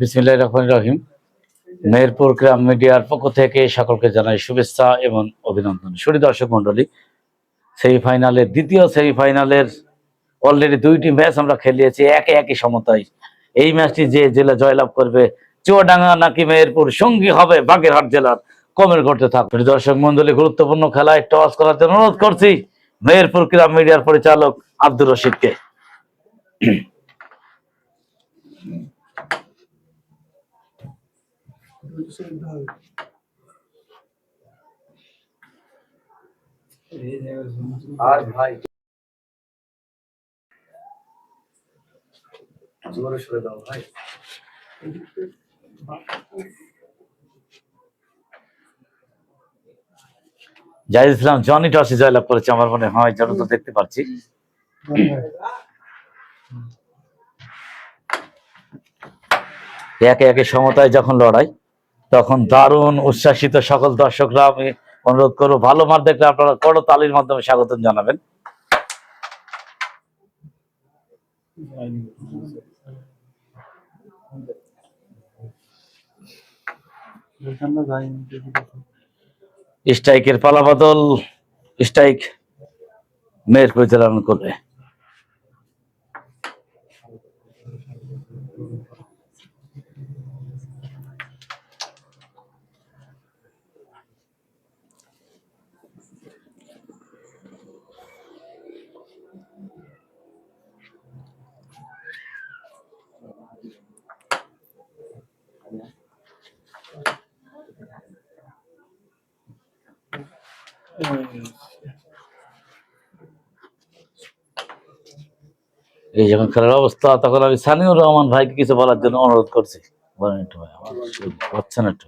বিসমিল্লাহ রহমান রহিম। মেহেরপুর গ্রাম মিডিয়ার পক্ষ থেকে সকলকে জানাই শুভেচ্ছা এবং অভিনন্দন। সুরি দর্শক মন্ডলী সেমিফাইনালের দ্বিতীয় সেমিফাইনালের অলরেডি দুইটি ম্যাচ আমরা খেলিয়েছি, একে একই সমতায়। এই ম্যাচটি যে জেলা জয়লাভ করবে, চুয়াডাঙ্গা নাকি মেহেরপুর, সঙ্গী হবে বাগেরহাট জেলার। কমেন্ট করতে থাকবে দর্শক মন্ডলী গুরুত্বপূর্ণ খেলায় টস করার জন্য অনুরোধ করছি। মেহেরপুর গ্রাম মিডিয়ার পরিচালক আব্দুর রশিদকে। আর ভাই, জোরে সরে দাও ভাই। জাহিদ ইসলাম জনি টসে জয়লাভ করেছে আমার মনে হয়, যেন তো দেখতে পাচ্ছি। একে একে সমতায় যখন লড়াই তখন দারুণ উচ্ছ্বাসিত সকল দর্শকরা, আমি অনুরোধ করব, ভালো মার দেখলে আপনারা করো তালির মাধ্যমে স্বাগত জানাবেন। স্ট্রাইকের পালাবদল, স্ট্রাইক মেয়ের পরিচালনা করবে। এই যখন খেলার অবস্থা তখন আমি সানিউর রহমান ভাইকে কিছু বলার জন্য অনুরোধ করছি। বলেন একটু ভাই আমার হচ্ছে একটু।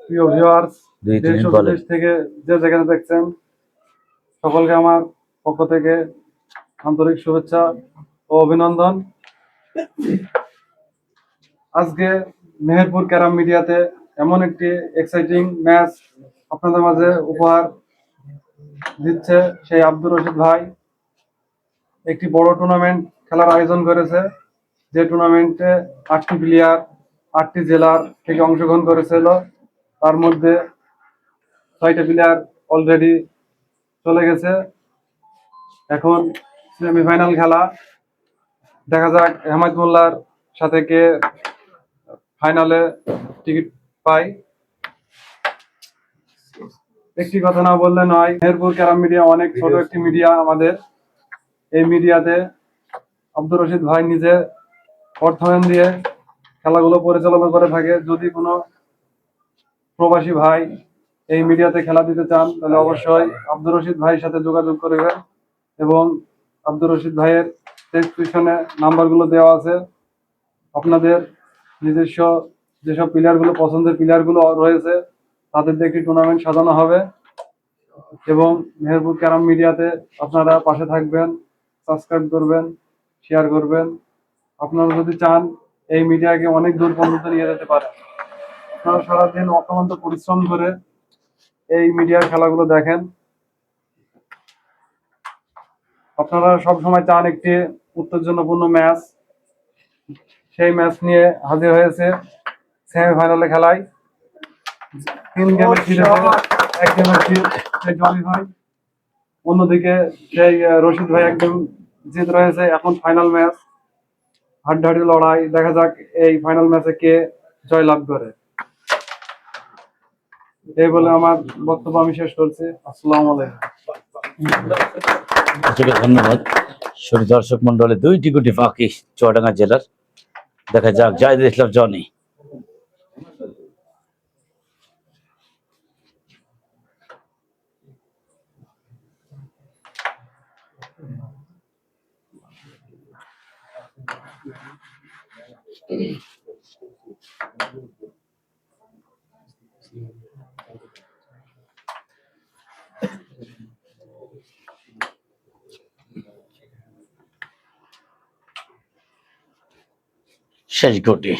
প্রিয় ভিউয়ার্স দুই তিন দেশ ও মিনিট বলেন। বিদেশ থেকে যে যেখানে দেখছেন সকলকে আমার পক্ষ থেকে আন্তরিক শুভেচ্ছা ও অভিনন্দন। আজকে মেহেরপুর ক্যারাম মিডিয়াতে এমন একটি এক্সাইটিং ম্যাচ আপনাদের মাঝে উপহার দিচ্ছে সেই আব্দুর রশিদ ভাই। একটি বড় টুর্নামেন্ট খেলার আয়োজন করেছে, যে টুর্নামেন্টে আটটি প্লেয়ার আটটি জেলার থেকে অংশগ্রহণ করেছিল। তার মধ্যে ছয়টা প্লেয়ার অলরেডি চলে গেছে। এখন সেমিফাইনাল খেলা। দেখা যাক হেমায়ত মোল্লার সাথে কে ফাইনালে টিকিট পায়। একটি কথা না বললে নয় মেহেরপুর ক্যারাম মিডিয়া অনেক ছোট একটি মিডিয়া আমাদের। এই মিডিয়াতে আব্দুর রশিদ ভাই নিজে অর্থায়ন দিয়ে খেলাগুলো পরিচালনা করে থাকে। যদি কোনো প্রবাসী ভাই এই মিডিয়াতে খেলা দিতে চান তাহলে অবশ্যই আব্দুর রশিদ ভাইয়ের সাথে যোগাযোগ করবেন এবং আব্দুর রশিদ ভাইয়ের ডেসক্রিপশনে নাম্বারগুলো দেওয়া আছে। আপনাদের নিজস্ব যেসব প্লেয়ারগুলো পছন্দের প্লেয়ারগুলো রয়েছে তাদের দিয়ে একটি টুর্নামেন্ট সাজানো হবে। এবং মেহেরপুর ক্যারাম মিডিয়াতে আপনারা পাশে থাকবেন সাবস্ক্রাইব করবেন শেয়ার করবেন। আপনারা যদি চান, এই মিডিয়াকে অনেক দূর পর্যন্ত নিয়ে যেতে পারেন। আপনারা সারাদিন অক্লান্ত পরিশ্রম করে এই মিডিয়ার খেলাগুলো দেখেন। আপনারা সব সময় চান একটি উত্তেজনাপূর্ণ ম্যাচ। সেই ম্যাচ নিয়ে হাজির হয়েছে সেমিফাইনালে খেলায়। তিন গেমের জনি অন্যদিকে সেই রশিদ ভাই একদম জিত রয়েছে, এখন ফাইনাল ম্যাচ হাড্ডাহাড্ডি লড়াই, দেখা যাক এই ফাইনাল ম্যাচে কে জয়লাভ করে। এই বলে আমার বক্তব্য আমি শেষ করছি। আসসালামু আলাইকুম। ধন্যবাদ। দর্শক মন্ডলে দুইটি গুটি বাকি চুয়াডাঙ্গা জেলার। দেখা যাক জাহিদ ইসলাম, জনি। শেষ গুটি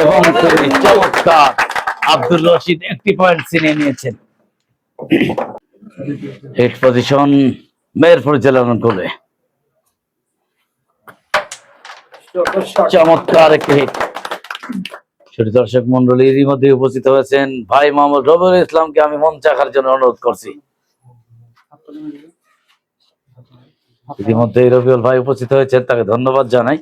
এবং চমৎকার। আব্দুল রশিদ একটি পয়েন্ট ছিনিয়ে নিয়েছেন। হিট পজিশন মেহেরপুর জেলার অনুকূলে চমৎকার একটি দর্শক মন্ডলী এরই মধ্যে উপস্থিত হয়েছেন ভাই মোহাম্মদ রবিউল ইসলামকে আমি মঞ্চ রাখার জন্য অনুরোধ করছি। ইতিমধ্যে রবিউল ভাই উপস্থিত হয়েছেন, তাকে ধন্যবাদ জানাই।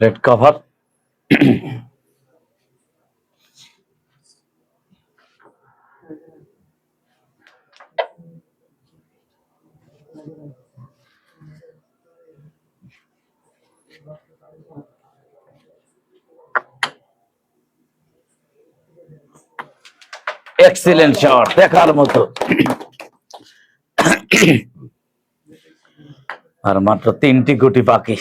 Red cover. এক্সিলেন্ট শট দেখার মতো। আর মাত্র তিনটি গুটি বাকি।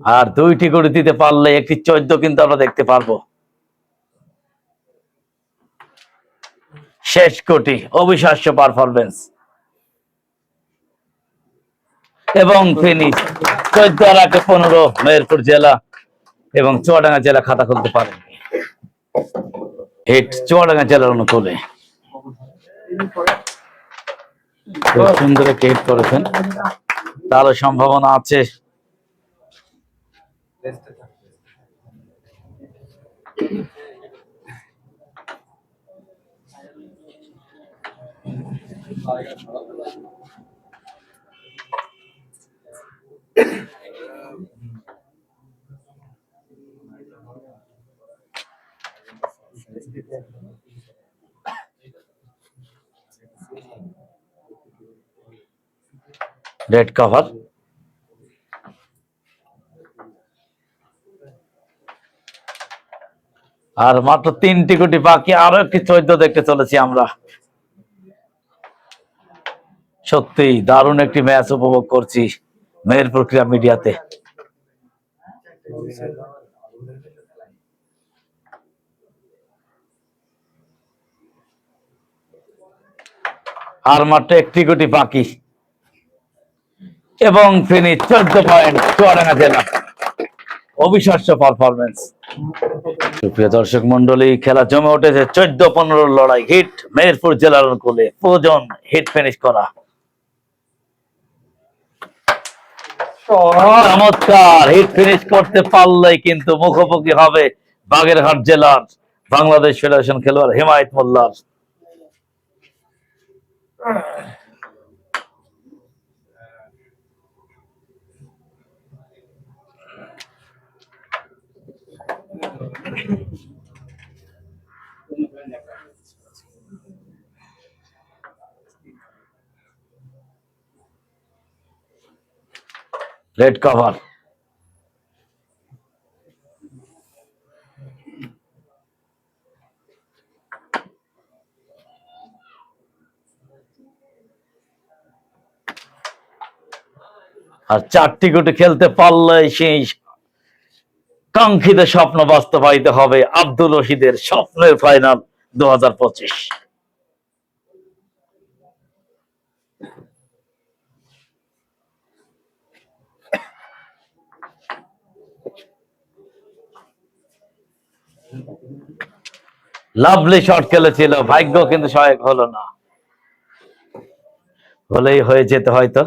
আর দুইটি গুটি দিতে পারলে একটি চোদ্দ কিন্তু আমরা দেখতে পারব। শেষ কোটি, অবিশ্বাস্য পারফরমেন্স এবং ফিনিশ চোদ্দ আগে পনেরো মেহেরপুর জেলা এবং চুয়াডাঙ্গা জেলা খাতা খুলতে পারেন। হিট চুয়াডাঙ্গা জেলার অনুকূলে। সুন্দর একটি হিট করেছেন। তাহলে সম্ভাবনা আছে রেড কভার আর মাত্র তিনটি কোটি বাকি, আরও একটি চোদ্দ দেখতে চলেছি আমরা। সত্যি দারুণ একটি ম্যাচ উপভোগ করছি মেয়ের প্রক্রিয়া মিডিয়াতে। আর মাত্র একটি কোটি বাকি। এবং তিনি চোদ্দ পয়েন্ট চুয়াডাঙ্গা জেলা। অবিশ্বাস্য পারফরমেন্স সুপ্রিয় দর্শক মন্ডলী খেলা জমে উঠেছে। চোদ্দ পনেরো লড়াই হিট। মেহেরপুর জেলার অনুকূলে প্রয়োজন হিট ফিনিশ করা। চমৎকার। হিট ফিনিশ করতে পারলেই কিন্তু মুখোমুখি হবে বাগেরহাট জেলার বাংলাদেশ ফেডারেশন খেলোয়াড় হিমায়ত মোল্লার। রেড কভার আর চারটি গুটি খেলতে পারলে সেই কাঙ্ক্ষিত স্বপ্ন বাস্তবায়িত হবে আব্দুল রশিদের স্বপ্নের ফাইনাল দু হাজার পঁচিশ। লাভলি শট খেলেছিল, ভাগ্য কিন্তু সহায়ক হলো না। হলেই হয়ে যেত হয়তো।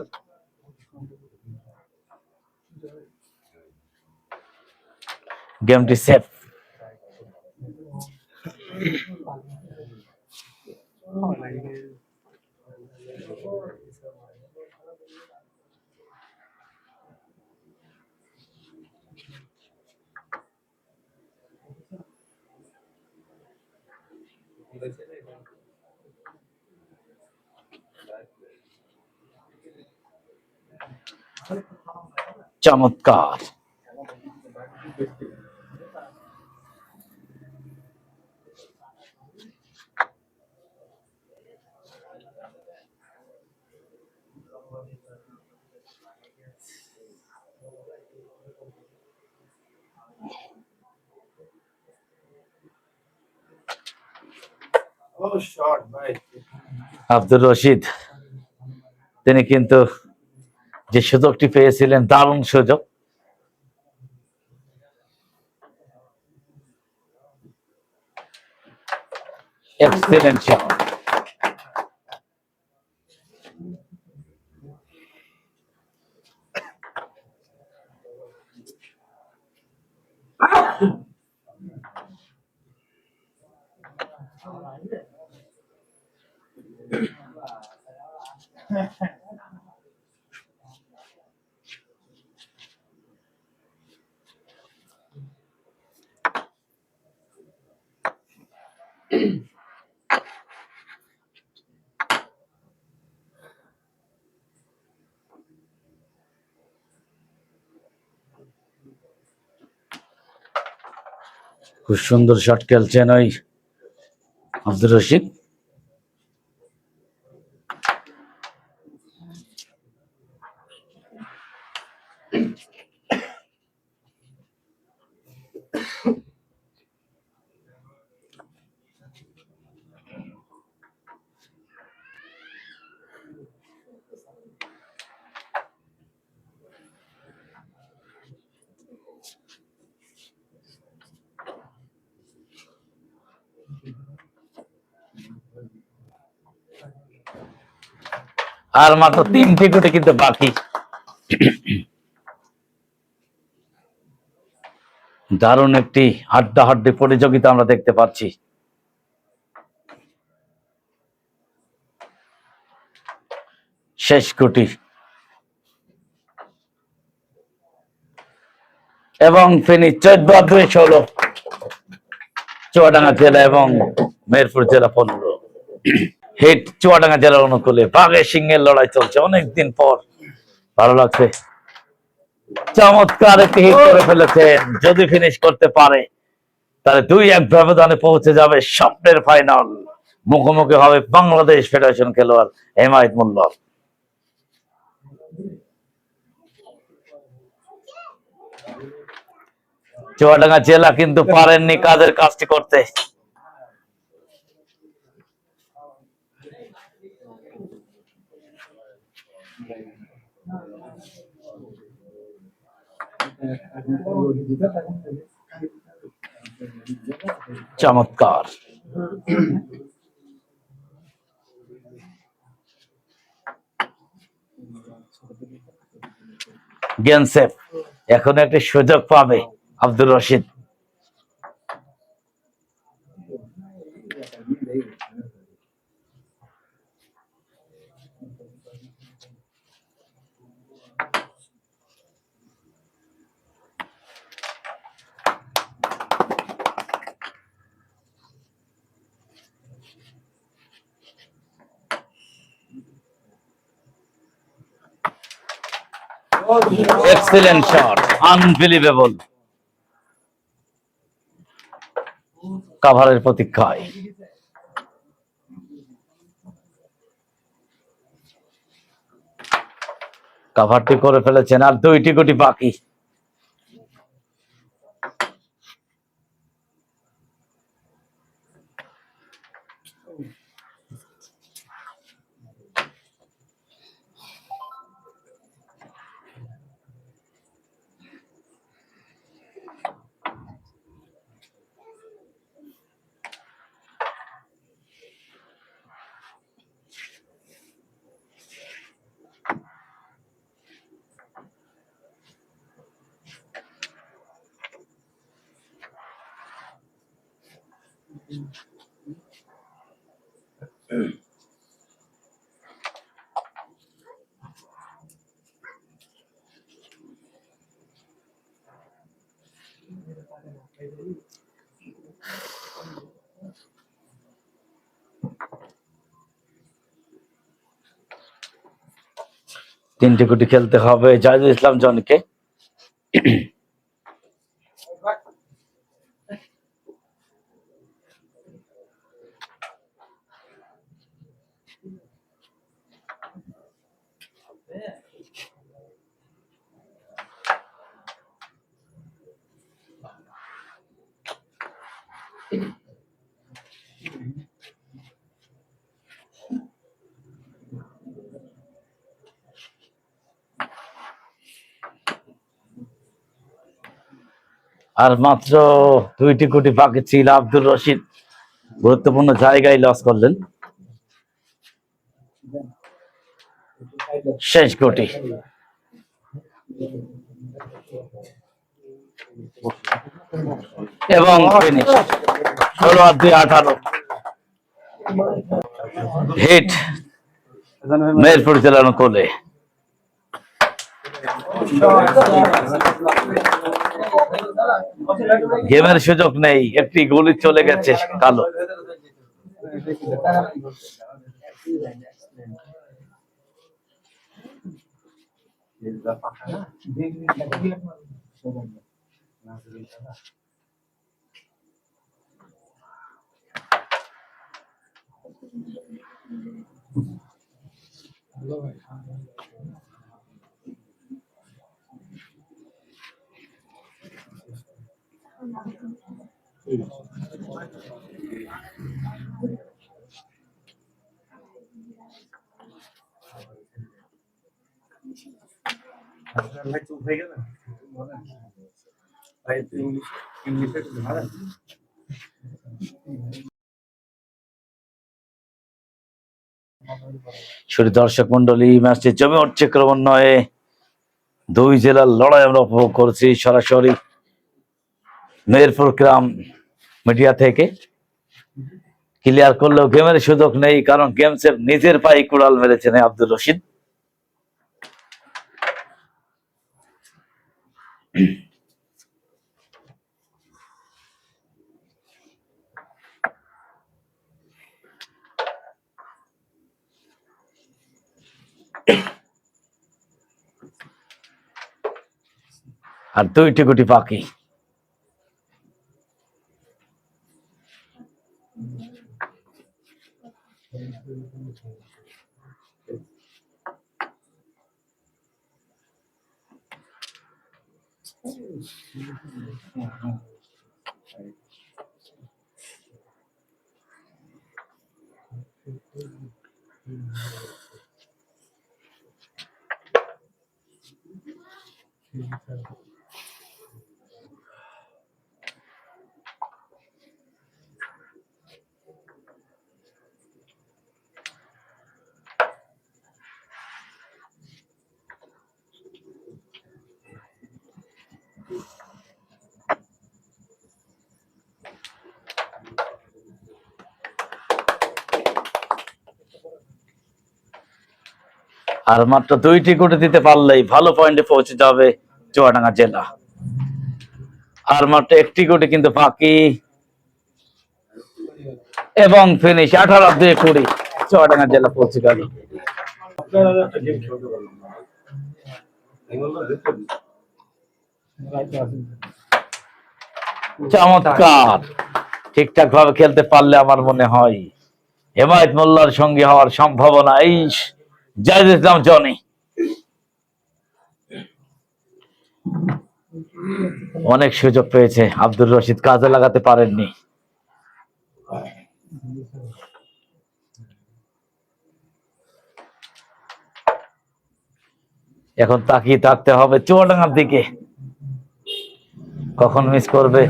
গেমটি সেফ। চমৎকার। আব্দুর রশিদ তিনি কিন্তু যে সুযোগটি পেয়েছিলেন দারুণ সুযোগ। এক্সিলেন্ট খুব সুন্দর শট খেলছেন ওই আব্দুর রশিদ। আর মাত্র তিনটি গুটি কিন্তু বাকি। দারুণ একটি হাড্ডা হাড্ডি প্রতিযোগিতা আমরা দেখতে পাচ্ছি। শেষ গুটি এবং ফেনী চোদ্দ দুই ষোলো, চুয়াডাঙ্গা জেলা এবং মেরপুর জেলা পনেরো। হিট চুয়াডাঙ্গা জেলার অনুকূলে বাঘে সিংহের লড়াই চলছে অনেকদিন পর। ভালো লাগছে। চমৎকার একটি হিট করে ফেলেছেন। যদি ফিনিশ করতে পারে, তাহলে দুই এক ব্যবধানে পৌঁছে যাবে স্বপ্নের ফাইনাল মুখোমুখি হবে বাংলাদেশ ফেডারেশন খেলোয়াড় হেমায়ত মূল্য চুয়াডাঙ্গা জেলা কিন্তু পারেননি কাজের কাজটি করতে। চমৎকার। এখন একটি সুযোগ পাবে Abdur Rashid. Excellent shot unbelievable কাভারের প্রতীক্ষায়। কাভারটি করে ফেলেছেন আর দুইটি গুটি বাকি। তিনটি গুটি খেলতে হবে। জাহিদুল ইসলাম জনকে আর মাত্র দুইটি কোটি বাকি ছিল আব্দুর রশিদ। গুরুত্বপূর্ণ জায়গায় লস করলেন। শেষ কোটি। এবং ষোলো আর দুই আঠারো। হিট মেহেরপুর জেলার কোলে। গেমের সুযোগ নেই, একটি গুলি চলে গেছে কালো। ভাই একটু ইংলিশ ইংলিশে একটু ভাড়া শুধু দর্শক মন্ডলী ম্যাচটি জমে উঠছে ক্রমান্বয়ে। দুই জেলার লড়াই আমরা উপভোগ করছি সরাসরি মেহেরপুর গ্রাম মিডিয়া থেকে। ক্লিয়ার করলেও গেমের সুযোগ নেই, কারণ গেমসের নিজের পায়ে কুড়াল মেরেছেন আব্দুল রশিদ। আর দুইটি গুটি বাকি আর মাত্র দুইটি গুটি দিতে পারলেই ভালো পয়েন্টে পৌঁছে যাবে চুয়াডাঙ্গা জেলা। আর মাত্র একটি গুটি কিন্তু বাকি। এবং ফিনিশ আঠারো দুই কুড়ি চুয়াডাঙ্গা জেলা পৌঁছে গেল। চমৎকার। ঠিকঠাক ভাবে খেলতে পারলে আমার মনে হয় হেমায়ত মোল্লার সঙ্গে হওয়ার সম্ভাবনা এই জাহিদ ইসলাম জনি অনেক সুযোগ পেয়েছে। আব্দুর রশিদ কাজে লাগাতে পারেননি। এখন তাকিয়ে থাকতে হবে চুয়াডাঙ্গার দিকে। কখন মিস করবে?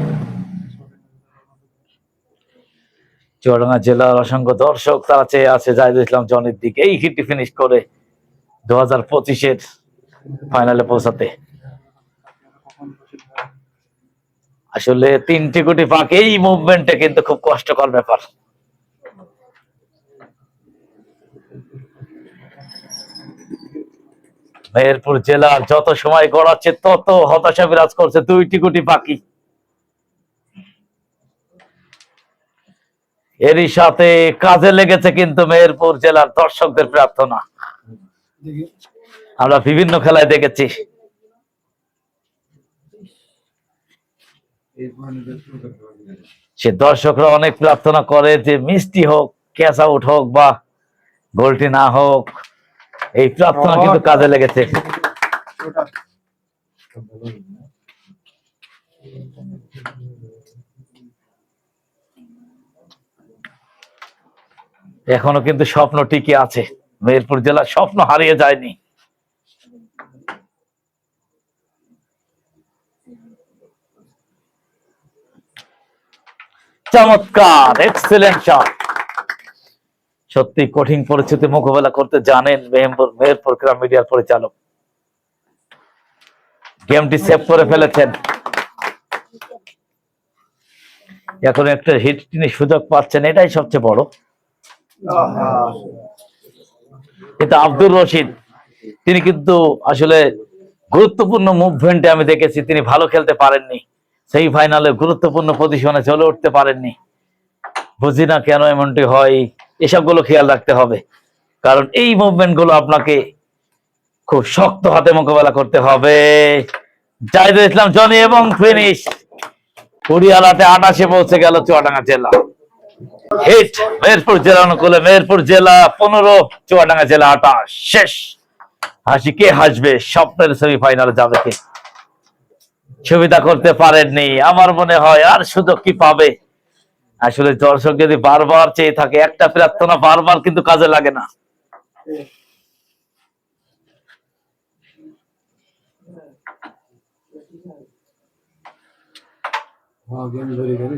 চুয়াডাঙ্গা জেলার অসংখ্য দর্শক তারা চেয়ে আছে জাহিদ ইসলাম জনের দিকে। এই হিটটি ফিনিশ করে দু হাজার পঁচিশের ফাইনালে পৌঁছাতে। আসলে তিনটি কোটি পাক এই মুভমেন্টে কিন্তু খুব কষ্টকর ব্যাপার। মেহেরপুর জেলার যত সময় গড়াচ্ছে, তত হতাশা বিরাজ করছে দুইটি কোটি পাখি এরই সাথে কাজে লেগেছে কিন্তু মেহেরপুর জেলার দর্শকদের প্রার্থনা। আমরা বিভিন্ন খেলায় দেখেছি। সে দর্শকরা অনেক প্রার্থনা করে যে মিষ্টি হোক, ক্যাচ আউট হোক বা গোলটি না হোক, এই প্রার্থনা কিন্তু কাজে লেগেছে। এখনও কিন্তু স্বপ্ন টিকে আছে। মেহেরপুর জেলার স্বপ্ন হারিয়ে যায়নি। চমৎকার এক্সেলেন্ট সত্যি কঠিন পরিস্থিতি মোকাবেলা করতে জানেন মেহেরপুর মেহেরপুর ক্রাম মিডিয়ার পরিচালক। গেমটি সেভ করে ফেলেছেন। এখন একটা হিট তিনি সুযোগ পাচ্ছেন, এটাই সবচেয়ে বড়। কিন্তু আব্দুর রশিদ, তিনি কিন্তু আসলে গুরুত্বপূর্ণ মুভমেন্টে আমি দেখেছি, তিনি ভালো খেলতে পারেননি। সেই ফাইনালে গুরুত্বপূর্ণ পজিশনে চলে উঠতে পারেননি। বুঝি না কেন এমনটি হয়, এসবগুলো খেয়াল রাখতে হবে। কারণ এই মুভমেন্টগুলো আপনাকে খুব শক্ত হাতে মোকাবেলা করতে হবে। জাহিদুল ইসলাম জনি এবং ফিনিশ। কুড়িয়ালাতে আটাশে পৌঁছে গেল চুয়াডাঙ্গা জেলা। হিট, মেহেরপুর জেলা অনুকূলে, মেহেরপুর জেলা পনেরো, চুয়াডাঙ্গা জেলা আটাশ শেষ। হাসি কে হাসবে? স্বপ্নের সেমিফাইনালে যাবে কে? সুবিধা করতে পারেননি, আমার মনে হয় আর সুযোগ কি পাবে? আসলে দর্শক যদি বারবার চেয়ে থাকে, একটা প্রার্থনা বারবার কিন্তু কাজে লাগে না। ধরে গেলে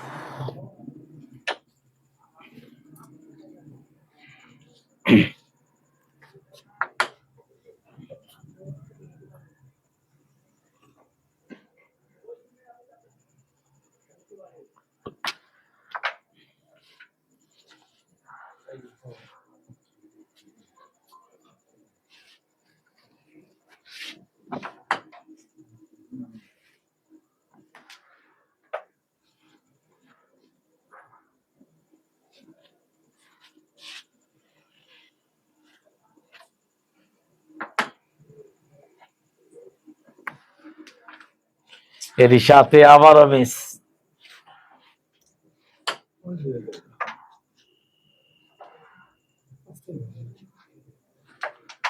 এরই সাথে আবারও মিস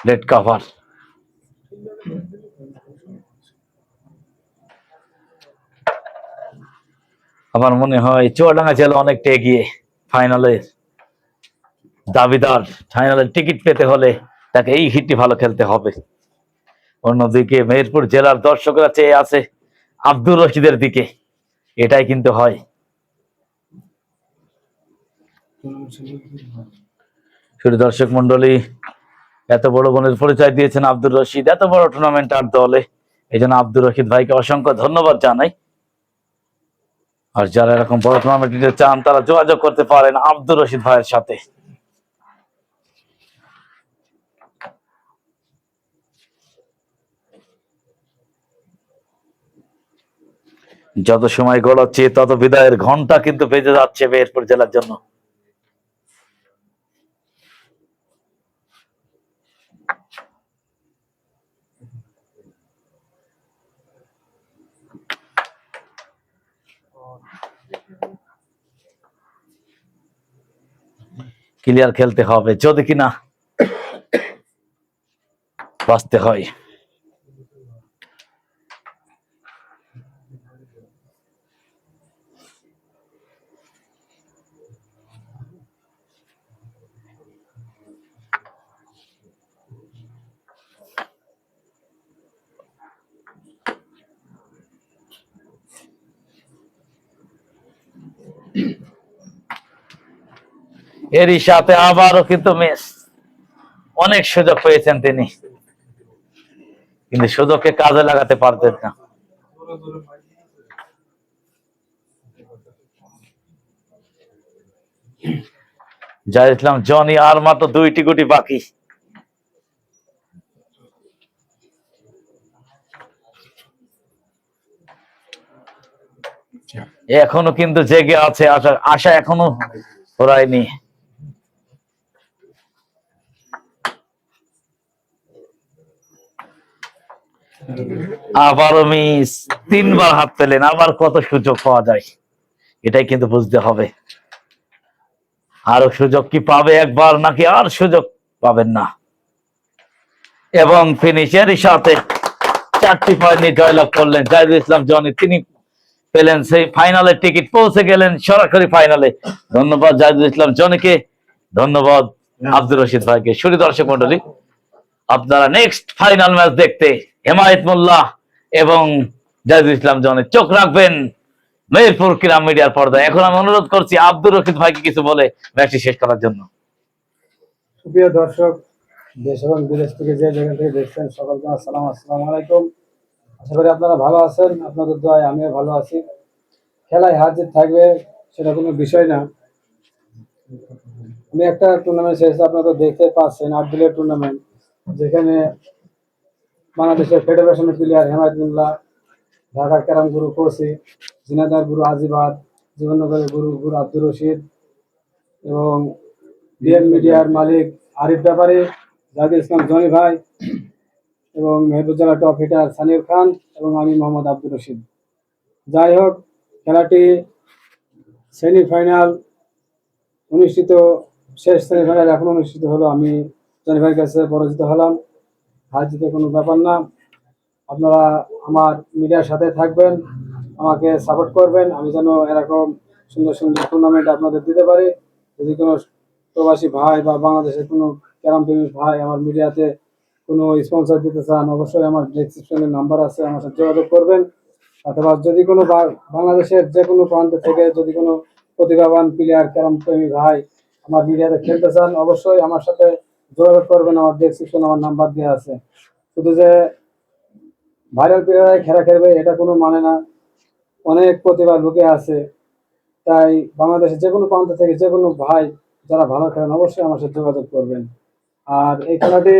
লেট কভার আমার মনে হয় চুয়াডাঙ্গা জেলা অনেকটা এগিয়ে ফাইনালে দাবিদার। ফাইনালের টিকিট পেতে হলে তাকে এই হিটটি ভালো খেলতে হবে। অন্যদিকে মেহেরপুর জেলার দর্শকরা চেয়ে আছে আব্দুর রশিদের দিকে। এটাই কিন্তু হয়। শুধু দর্শক মন্ডলী এত বড় বোনের পরিচয় দিয়েছেন আব্দুর রশিদ, এত বড় টুর্নামেন্ট আর দলে। এই জন্য আব্দুর রশিদ ভাইকে অসংখ্য ধন্যবাদ জানাই। আর যারা এরকম বড় টুর্নামেন্ট নিতে চান, তারা যোগাযোগ করতে পারেন আব্দুর রশিদ ভাইয়ের সাথে। যত সময় গড়াচ্ছে, তত বিদায়ের ঘণ্টা কিন্তু বেজে যাচ্ছে মেহেরপুর জেলার জন্য। ক্লিয়ার খেলতে হবে, যদি কিনা বাঁচতে হয়। এরই সাথে আবারও কিন্তু মিস অনেক সুযোগ পেয়েছেন তিনি। কিন্তু সুযোগকে কাজে লাগাতে পারতেন না। যা ইসলাম জনি আর মাত্র দুইটি গুটি বাকি। এখনও কিন্তু জেগে আছে আশা আশা এখনও ওরাইনি আবারও মিস তিনবার হাত পেলেন, আবার কত সুযোগ পাওয়া যায়? এটাই কিন্তু বুঝতে হবে। আরও সুযোগ কি পাবে একবার, নাকি আর সুযোগ পাবেন না? এবং ফিনিশেরই সাথে চারটি পয়েন্ট নিয়ে জয়লাভ করলেন। জাহিদুল ইসলাম জনি, তিনি পেলেন সেই ফাইনালের টিকিট পৌঁছে গেলেন সরাসরি ফাইনালে ধন্যবাদ জাহিদুল ইসলাম জনিকে, ধন্যবাদ আব্দুর রশিদ ভাইকে। সুরি দর্শক মন্ডলী আপনারা নেক্সট ফাইনাল ম্যাচ দেখতে হেমায়ত মোল্লাহ এবং জাহিদুল ইসলাম জনের চোখ রাখবেন মেহেরপুর কিরাম মিডিয়ার পর্দায়। এখন আমি অনুরোধ করছি আব্দুর রশিদ ভাইকে কিছু বলে ম্যাচটি শেষ করার জন্য। সুপ্রিয় দর্শক, দেশ এবং বিদেশ থেকে যে জায়গা থেকে দেখছেন সকলকে আসসালাম আসসালামু আলাইকুম। আশা করি আপনারা ভালো আছেন, আপনাদের দোয়ায় আমিও ভালো আছি। খেলায় হার জিত থাকবে সেটা কোনো বিষয় না। আমি একটা টুর্নামেন্ট শেষ, আপনারা দেখতে পাচ্ছেন, আট টুর্নামেন্ট যেখানে বাংলাদেশের ফেডারেশনের প্লেয়ার হেমায়তুল্লাহ ঢাকা ক্যারাম গুরু কোসি, জিনাদার গুরু আজিবাদ, জীবননগরের গুরু গুরু আব্দুর রশিদ এবং ডিএম মিডিয়ার মালিক আরিফ ব্যাপারী জাহিদ ইসলাম জনি ভাই এবং মেহবুজ্জালা টপ হিটার সানির খান এবং আমি মোহাম্মদ আব্দুর রশিদ। যাই হোক, খেলাটি সেমিফাইনাল অনুষ্ঠিত, শেষ সেমিফাইনাল এখন অনুষ্ঠিত হলো, আমি জনি ভাইয়ের কাছে পরাজিত হলাম। হার জিতে কোনো ব্যাপার না। আপনারা আমার মিডিয়ার সাথে থাকবেন, আমাকে সাপোর্ট করবেন। আমি যেন এরকম সুন্দর সুন্দর টুর্নামেন্ট আপনাদের দিতে পারি। যদি কোনো প্রবাসী ভাই বা বাংলাদেশের কোনো ক্যারাম প্রেমী ভাই আমার মিডিয়াতে কোনো স্পন্সর দিতে চান, অবশ্যই আমার ডেসক্রিপশনে নাম্বার আছে, আমার সাথে যোগাযোগ করবেন। অথবা যদি কোনো বাংলাদেশের যে কোনো প্রান্ত থেকে যদি কোনো প্রতিভাবান প্লেয়ার ক্যারাম প্রেমী ভাই আমার মিডিয়াতে খেলতে চান, অবশ্যই আমার সাথে যোগাযোগ করবেন, আমার ডেসক্রিপশনে আমার নাম্বার দেওয়া আছে। শুধু যে ভাইরাল প্লেয়ারাই খেলা খেলবে এটা কোনো মানে না। অনেক প্রতিভা লুকে আছে। তাই বাংলাদেশের যে কোনো প্রান্ত থেকে যে কোনো ভাই যারা ভালো খেলেন, অবশ্যই আমার সাথে যোগাযোগ করবেন। আর এই খেলাটি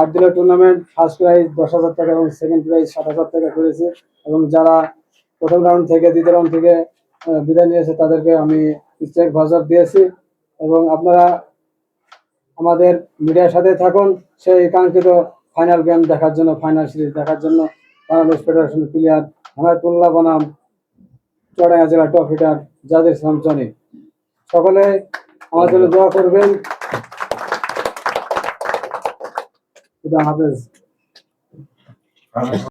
আট দিনের টুর্নামেন্ট ফার্স্ট প্রাইজ দশ হাজার টাকা এবং সেকেন্ড প্রাইজ সাত হাজার টাকা করেছে। এবং যারা প্রথম রাউন্ড থেকে, দ্বিতীয় রাউন্ড থেকে বিদায় নিয়েছে, তাদেরকে আমি স্টেক ভাজার দিয়েছি। এবং আপনারা আমাদের মিডিয়ার সাথে থাকুন। সেই কাঙ্ক্ষিত ফাইনাল গেম দেখার জন্য ফাইনাল সিরিজ দেখার জন্য বাংলাদেশ ফেডারেশন প্লেয়ার হামায়তুল্লাহ বনাম চড়াইয়া জেলা টপ হিটার জাদের ইসলাম জনি সকলে আমাদের দোয়া করবেন। হাফেজ।